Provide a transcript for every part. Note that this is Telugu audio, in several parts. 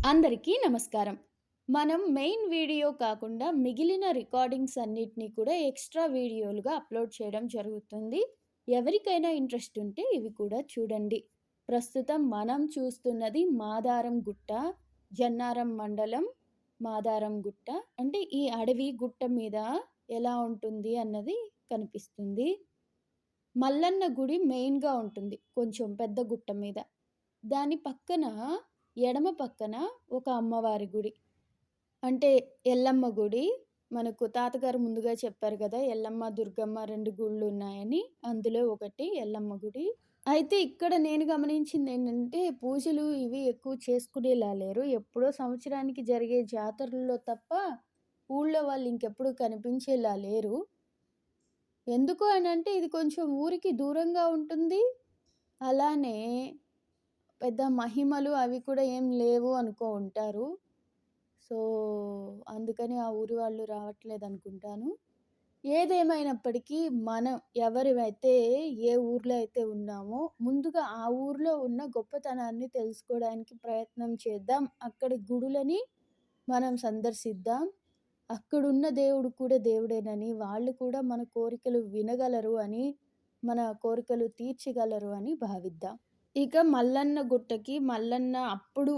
అందరికీ నమస్కారం. మనం మెయిన్ వీడియో కాకుండా మిగిలిన రికార్డింగ్స్ అన్నిటిని కూడా ఎక్స్‌ట్రా వీడియోలుగా అప్‌లోడ్ చేయడం జరుగుతుంది. ఎవరికైనా ఇంట్రెస్ట్ ఉంటే ఇవి కూడా చూడండి. ప్రస్తుతం మనం చూస్తున్నది మాదారం గుట్ట, జన్నారం మండలం మాదారం గుట్ట. అంటే ఈ అడవి గుట్ట మీద ఎలా ఉంటుంది అన్నది కనిపిస్తుంది. మల్లన్న గుడి మెయిన్‌గా ఉంటుంది. కొంచెం పెద్ద గుట్ట మీద. దాని పక్కన ఎడమ పక్కన ఒక అమ్మవారి గుడి. అంటే ఎల్లమ్మ గుడి. మనకు తాతగారు ముందుగా చెప్పారు కదా ఎల్లమ్మ, దుర్గమ్మ రెండు గుళ్ళు ఉన్నాయని అందులో ఒకటి ఎల్లమ్మ గుడి. అయితే ఇక్కడ నేను గమనించింది ఏంటంటే పూజలు ఇవి ఎక్కువ చేసుకునేలా లేరు. ఎప్పుడో సంవత్సరానికి జరిగే జాతరల్లో తప్ప ఊళ్ళో వాళ్ళు ఇంకెప్పుడు కనిపించేలా లేరు. ఎందుకు అని అంటే ఇది కొంచెం ఊరికి దూరంగా ఉంటుంది. అలానే పెద్ద మహిమలు అవి కూడా ఏం లేవు అనుకో ఉంటారు. సో, అందుకని ఆ ఊరి వాళ్ళు రావట్లేదనుకుంటాను. ఏదేమైనప్పటికీ మనం ఎవరివైతే ఏ ఊర్లో అయితే ఉన్నామో ముందుగా ఆ ఊర్లో ఉన్న గొప్పతనాన్ని తెలుసుకోవడానికి ప్రయత్నం చేద్దాం. అక్కడి గుడులని మనం సందర్శిద్దాం. అక్కడున్న దేవుడు కూడా దేవుడేనని, వాళ్ళు కూడా మన కోరికలు వినగలరు అని, మన కోరికలు తీర్చగలరు అని భావిద్దాం. ఇక మల్లన్న గుట్టకి మల్లన్న అప్పుడు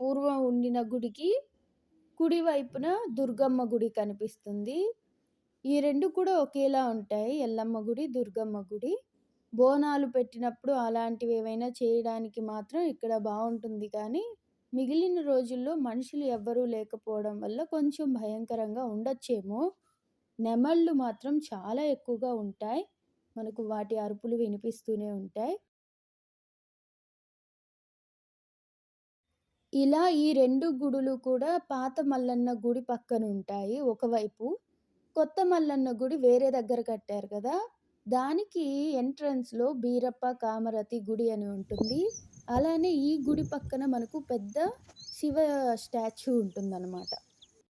పూర్వం ఉండిన గుడికి కుడివైపున దుర్గమ్మ గుడి కనిపిస్తుంది. ఈ రెండు కూడా ఒకేలా ఉంటాయి. ఎల్లమ్మ గుడి, దుర్గమ్మ గుడి. బోనాలు పెట్టినప్పుడు అలాంటివి ఏవైనా చేయడానికి మాత్రం ఇక్కడ బాగుంటుంది కానీ, మిగిలిన రోజుల్లో మనుషులు ఎవ్వరూ లేకపోవడం వల్ల కొంచెం భయంకరంగా ఉండొచ్చేమో! నెమళ్ళు మాత్రం చాలా ఎక్కువగా ఉంటాయి. మనకు వాటి అరుపులు వినిపిస్తూనే ఉంటాయి. ఇలా ఈ రెండు గుడులు కూడా పాత మల్లన్న గుడి పక్కన ఉంటాయి ఒకవైపు. కొత్త మల్లన్న గుడి వేరే దగ్గర కట్టారు కదా! దానికి ఎంట్రన్స్‌లో బీరప్ప, కామరతి గుడి అని ఉంటుంది. అలానే ఈ గుడి పక్కన మనకు పెద్ద శివ స్టాచ్యూ ఉంటుందనమాట.